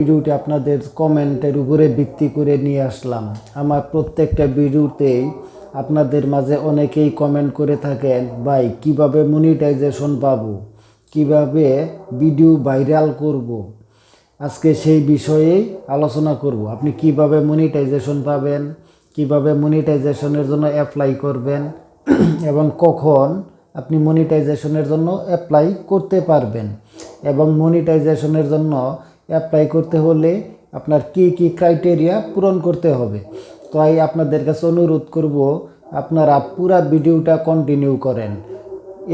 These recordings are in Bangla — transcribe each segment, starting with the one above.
ভিডিওটি আপনাদের কমেন্টের উপরে ভিত্তি করে নিয়ে আসলাম। আমার প্রত্যেকটা ভিডিওতেই আপনাদের মাঝে অনেকেই কমেন্ট করে থাকেন, ভাই, কীভাবে মনিটাইজেশন পাবো? কীভাবে ভিডিও ভাইরাল করব। আজকে সেই বিষয়েই আলোচনা করব। আপনি কীভাবে মনিটাইজেশন পাবেন? কীভাবে মনিটাইজেশনের জন্য অ্যাপ্লাই করবেন? এবং কখন আপনি মনিটাইজেশনের জন্য অ্যাপ্লাই করতে পারবেন? এবং মনিটাইজেশনের জন্য অ্যাপ্লাই করতে হলে আপনার কি কি ক্রাইটেরিয়া পূরণ করতে হবে। তাই আপনাদের কাছে অনুরোধ করব, আপনারা পুরা ভিডিওটা কন্টিনিউ করেন।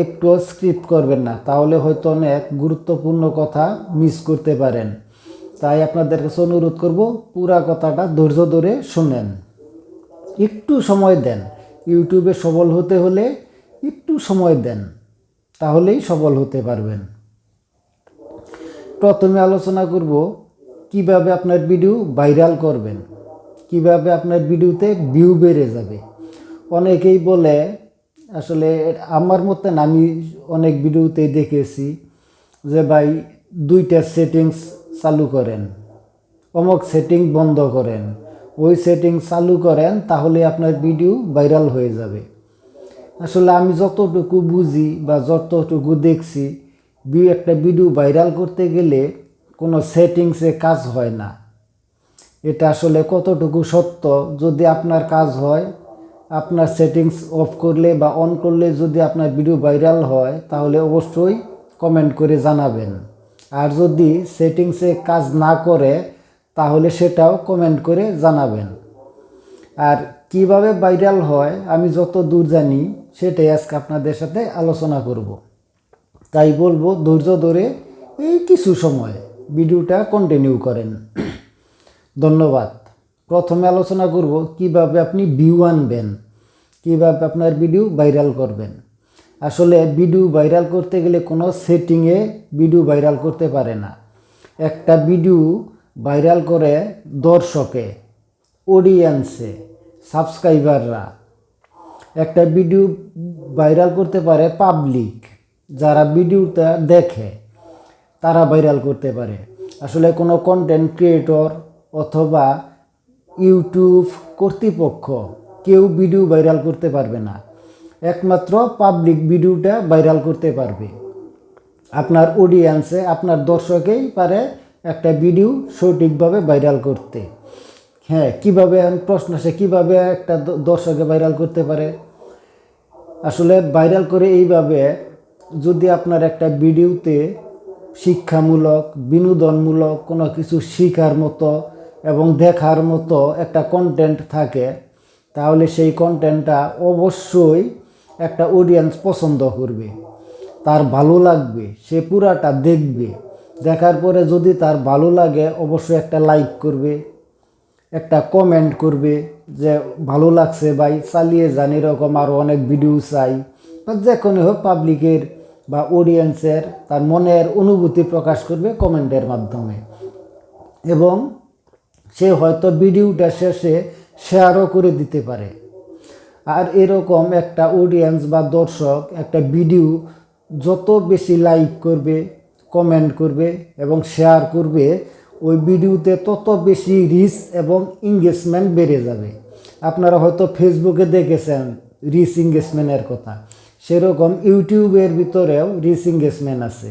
একটু স্ক্রিপ্ট করবেন না, তাহলে হয়তো অনেক গুরুত্বপূর্ণ কথা মিস করতে পারেন। তাই আপনাদের কাছে অনুরোধ করব, পুরা কথাটা ধৈর্য ধরে শুনেন। একটু সময় দেন ইউটিউবে সফল হতে হলে একটু সময় দেন, তাহলেই সফল হতে পারবেন। প্রথমে আলোচনা করব কীভাবে আপনার ভিডিও ভাইরাল করবেন, কীভাবে আপনার ভিডিওতে ভিউ বেড়ে যাবে। অনেকেই বলে, আসলে আমার মতে আমি অনেক ভিডিওতে দেখেছি যে ভাই দুইটা সেটিংস চালু করেন, অমুক সেটিং বন্ধ করেন, ওই সেটিং চালু করেন, তাহলে আপনার ভিডিও ভাইরাল হয়ে যাবে। আসলে আমি যতটুকু বুঝি বা যতটুকু দেখছি একটা ভিডিও ভাইরাল করতে গেলে কোনো সেটিংসে কাজ হয় না। এটা আসলে কতটুকু সত্য? যদি আপনার কাজ হয়, আপনার সেটিংস অফ করলে বা অন করলে যদি আপনার ভিডিও ভাইরাল হয়, তাহলে অবশ্যই কমেন্ট করে জানাবেন। আর যদি সেটিংসে কাজ না করে, তাহলে সেটাও কমেন্ট করে জানাবেন। আর কীভাবে ভাইরাল হয় আমি যত দূর জানি, সেটাই আজকে আপনাদের সাথে আলোচনা করব। তাই বলব ধৈর্য ধরে এই কিছু সময় ভিডিওটা কন্টিনিউ করেন। ধন্যবাদ। প্রথমে আলোচনা করব কীভাবে আপনি ভিউ আনবেন, কীভাবে আপনার ভিডিও ভাইরাল করবেন। আসলে ভিডিও ভাইরাল করতে গেলে কোনো সেটিংয়ে ভিডিও ভাইরাল করতে পারে না। একটা ভিডিও ভাইরাল করে দর্শকে অডিয়েন্সে সাবস্ক্রাইবাররা একটা ভিডিও ভাইরাল করতে পারে পাবলিক যারা ভিডিওটা দেখে, তারা ভাইরাল করতে পারে। আসলে কোনো কন্টেন্ট ক্রিয়েটর অথবা ইউটিউব কর্তৃপক্ষ কেউ ভিডিও ভাইরাল করতে পারবে না। একমাত্র পাবলিক ভিডিওটা ভাইরাল করতে পারবে। আপনার অডিয়েন্সে আপনার দর্শকেই পারে একটা ভিডিও সঠিকভাবে ভাইরাল করতে। হ্যাঁ কীভাবে প্রশ্ন আসে, কীভাবে একটা দর্শকে ভাইরাল করতে পারে? আসলে ভাইরাল করে এইভাবে যদি আপনার একটা ভিডিওতে শিক্ষামূলক, বিনোদনমূলক কোনো কিছু শিখার মতো এবং দেখার মতো একটা কন্টেন্ট থাকে, তাহলে সেই কন্টেন্টটা অবশ্যই একটা অডিয়েন্স পছন্দ করবে। তার ভালো লাগবে, সে পুরাটা দেখবে। দেখার পরে যদি তার ভালো লাগে, অবশ্যই একটা লাইক করবে, একটা কমেন্ট করবে যে, ভালো লাগছে ভাই, চালিয়ে যান। এরকম আরও অনেক ভিডিও চাই। বা যে কোনো হোক পাবলিকের বা অডিয়েন্সের তার মনের অনুভূতি প্রকাশ করবে কমেন্টের মাধ্যমে। এবং সে হয়তো ভিডিওটা শেষে শেয়ারও করে দিতে পারে। আর এরকম একটা অডিয়েন্স বা দর্শক একটা ভিডিও যত বেশি লাইক করবে কমেন্ট করবে এবং শেয়ার করবে, ওই ভিডিওতে তত বেশি রিচ এবং এঙ্গেজমেন্ট বেড়ে যাবে। আপনারা হয়তো ফেসবুকে দেখেছেন রিচ এঙ্গেজমেন্টের কথা। সেরকম ইউটিউবের ভিতরেও রিচ এঙ্গেজমেন্ট আছে।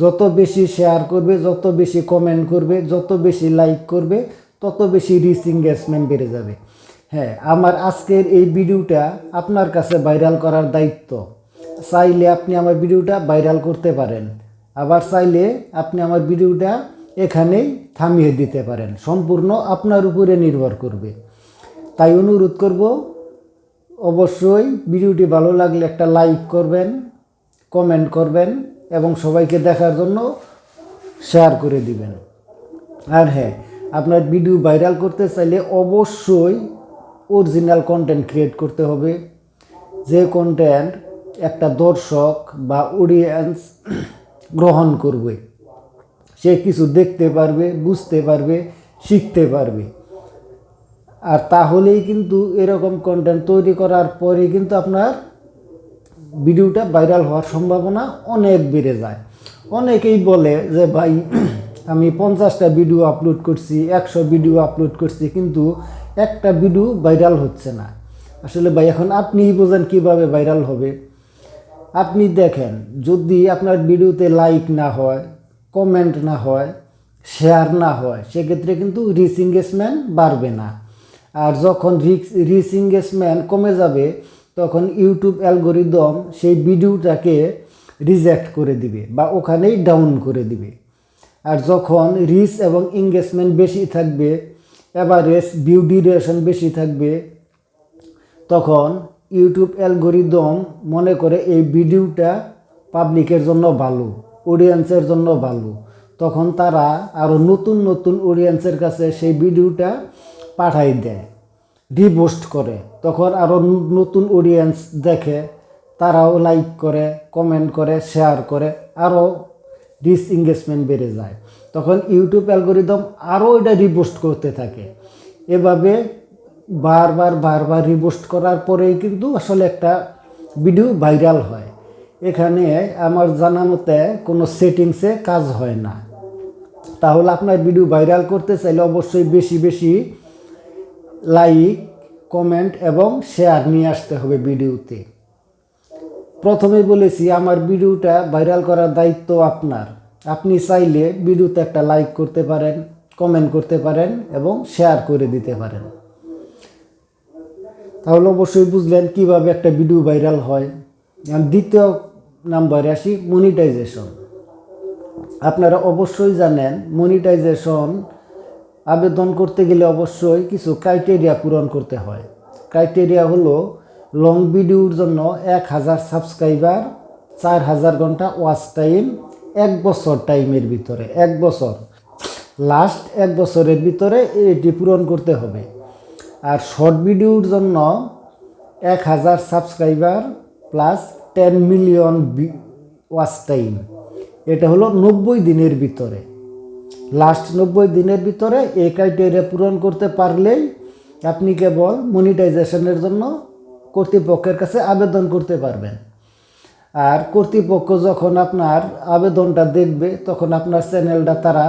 যত বেশি শেয়ার করবে, যত বেশি কমেন্ট করবে, যত বেশি লাইক করবে, তত বেশি রিচ এঙ্গেজমেন্ট বেড়ে যাবে। হ্যাঁ আমার আজকের এই ভিডিওটা আপনার কাছে ভাইরাল করার দায়িত্ব। চাইলে আপনি আমার ভিডিওটা ভাইরাল করতে পারেন। আবার চাইলে আপনি আমার ভিডিওটা এখানেই থামিয়ে দিতে পারেন। সম্পূর্ণ আপনার উপরে নির্ভর করবে। তাই অনুরোধ করব অবশ্যই ভিডিওটি ভালো লাগলে একটা লাইক করবেন, কমেন্ট করবেন এবং সবাইকে দেখার জন্য শেয়ার করে দিবেন। আর হ্যাঁ আপনার ভিডিও ভাইরাল করতে চাইলে অবশ্যই অরিজিনাল কন্টেন্ট ক্রিয়েট করতে হবে। যে কন্টেন্ট একটা দর্শক বা অডিয়েন্স গ্রহণ করবে, সে কিছু দেখতে পারবে, বুঝতে পারবে, শিখতে পারবে। আর তাহলেই কিন্তু এরকম কন্টেন্ট তৈরি করার পরে কিন্তু আপনার ভিডিওটা ভাইরাল হওয়ার সম্ভাবনা অনেক বেড়ে যায়। অনেকেই বলে যে, ভাই, আমি পঞ্চাশটা ভিডিও আপলোড করছি, একশো ভিডিও আপলোড করছি, কিন্তু একটা ভিডিও ভাইরাল হচ্ছে না। আসলে ভাই, এখন আপনিই বোঝেন কীভাবে ভাইরাল হবে। আপনি দেখেন, যদি আপনার ভিডিওতে লাইক না হয় কমেন্ট না হয় শেয়ার না হয়, সেক্ষেত্রে কিন্তু রিচ এঙ্গেজমেন্ট বাড়বে না। আর যখন রিক্স রিচ ইংগেজমেন্ট কমে যাবে, তখন ইউটিউব অ্যালগোরিদম সেই ভিডিওটাকে রিজেক্ট করে দিবে বা ওখানেই ডাউন করে দিবে। আর যখন রিচ এবং ইংগেজমেন্ট বেশি থাকবে, এভারেজ ভিউ ডিউরেশন বেশি থাকবে, তখন ইউটিউব অ্যালগোরিদম মনে করে এই ভিডিওটা পাবলিকের জন্য ভালো, অডিয়েন্সের জন্য ভালো। তখন তারা আরও নতুন নতুন অডিয়েন্সের কাছে সেই ভিডিওটা পাঠাই দেয় রিপোস্ট করে। তখন আরও নতুন অডিয়েন্স দেখে, তারাও লাইক করে কমেন্ট করে শেয়ার করে আরও ডিস বেড়ে যায়। তখন ইউটিউব অ্যালগোরিদম আরও এটা রিপোস্ট করতে থাকে। এভাবে বারবার বারবার রিপোস্ট করার পরেই কিন্তু আসলে একটা ভিডিও ভাইরাল হয়। এখানে আমার জানা মতে কোনো সেটিংসে কাজ হয় না। তাহলে আপনার ভিডিও ভাইরাল করতে চাইলে অবশ্যই বেশি বেশি লাইক, কমেন্ট এবং শেয়ার নিয়ে আসতে হবে ভিডিওতে। প্রথমে বলেছি, আমার ভিডিওটা ভাইরাল করার দায়িত্ব আপনার। আপনি চাইলে ভিডিওতে একটা লাইক করতে পারেন, কমেন্ট করতে পারেন এবং শেয়ার করে দিতে পারেন। তাহলে অবশ্যই বুঝলেন কীভাবে একটা ভিডিও ভাইরাল হয়। দ্বিতীয় নাম্বারে আসি মনিটাইজেশন আপনারা অবশ্যই জানেন মনিটাইজেশন আবেদন করতে গেলে অবশ্যই কিছু ক্রাইটেরিয়া পূরণ করতে হয়। ক্রাইটেরিয়া হলো লং ভিডিওর জন্য এক হাজার সাবস্ক্রাইবার চার হাজার ঘণ্টা ওয়াচ টাইম এক বছর টাইমের ভিতরে, এক বছর। লাস্ট এক বছরের ভিতরে এটি পূরণ করতে হবে। আর শর্ট ভিডিওর জন্য এক হাজার subscriber plus ten million watch time এটা হলো নব্বই দিনের ভিতরে। লাস্ট নব্বই দিনের ভিতরে এই ক্রাইটেরিয়া পূরণ করতে পারলেই আপনি কেবল মনিটাইজেশনের জন্য কর্তৃপক্ষের কাছে আবেদন করতে পারবেন। আর কর্তৃপক্ষ যখন আপনার আবেদনটা দেখবে, তখন আপনার চ্যানেলটা তারা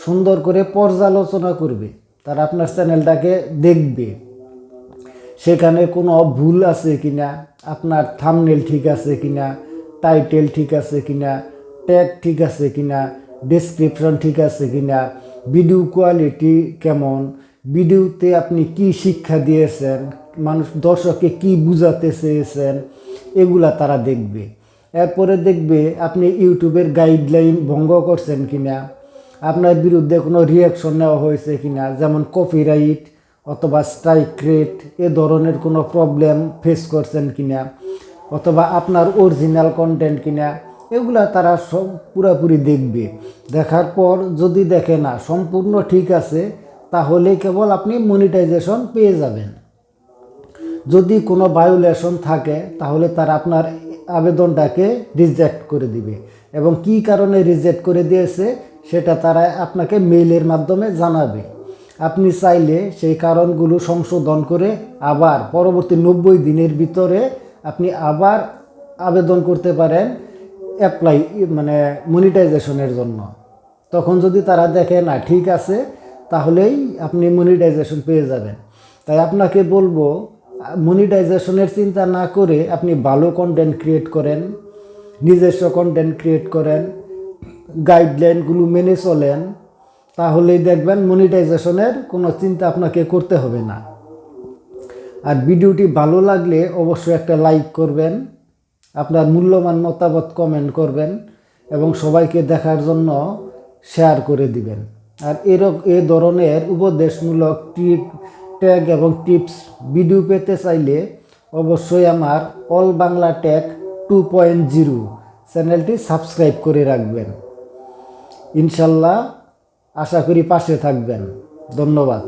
সুন্দর করে পর্যালোচনা করবে। তারা আপনার চ্যানেলটাকে দেখবে। সেখানে কোনো ভুল আছে কিনা, আপনার থামনেল ঠিক আছে কিনা টাইটেল ঠিক আছে কিনা ট্যাগ ঠিক আছে কিনা ডেসক্রিপশন ঠিক আছে কি না ভিডিও কোয়ালিটি কেমন ভিডিওতে আপনি কি শিক্ষা দিয়েছেন? মানুষ, দর্শককে কি বুঝাতে চেয়েছেন? এগুলা তারা দেখবে। এরপরে দেখবে আপনি ইউটিউবের গাইডলাইন ভঙ্গ করছেন কি না আপনার বিরুদ্ধে কোনো রিয়াকশন নেওয়া হয়েছে কিনা? যেমন কপিরাইট অথবা স্ট্রাইক রেট এ ধরনের কোনো প্রবলেম ফেস করছেন কি না অথবা আপনার অরিজিনাল কন্টেন্ট কিনা? এগুলা তারা সব পুরাপুরি দেখবে। দেখার পর যদি দেখে না, সম্পূর্ণ ঠিক আছে, তাহলে কেবল আপনি মনিটাইজেশন পেয়ে যাবেন। যদি কোনো ভায়োলেশন থাকে, তাহলে তারা আপনার আবেদনটাকে রিজেক্ট করে দিবে। এবং কি কারণে রিজেক্ট করে দিয়েছে, সেটা তারা আপনাকে মেইলের মাধ্যমে জানাবে। আপনি চাইলে সেই কারণগুলো সংশোধন করে আবার পরবর্তী নব্বই দিনের ভিতরে আপনি আবার আবেদন করতে পারেন। অ্যাপ্লাই মানে মনিটাইজেশনের জন্য। তখন যদি তারা দেখে, না, ঠিক আছে, তাহলেই আপনি মনিটাইজেশন পেয়ে যাবেন। তাই আপনাকে বলব মনিটাইজেশনের চিন্তা না করে আপনি ভালো কন্টেন্ট ক্রিয়েট করেন, নিজস্ব কন্টেন্ট ক্রিয়েট করেন গাইডলাইনগুলো মেনে চলেন, তাহলেই দেখবেন মনিটাইজেশনের কোনো চিন্তা আপনাকে করতে হবে না। আর ভিডিওটি ভালো লাগলে অবশ্যই একটা লাইক করবেন। আপনার মূল্যবান মতামত কমেন্ট করবেন এবং সবাইকে দেখার জন্য শেয়ার করে দিবেন। আর এরক এ ধরনের উপদেশমূলক টিপ ট্যাগ এবং টিপস ভিডিও পেতে চাইলে অবশ্যই আমার all Bangla tag two point zero চ্যানেলটি সাবস্ক্রাইব করে রাখবেন। ইনশাল্লাহ আশা করি পাশে থাকবেন। ধন্যবাদ।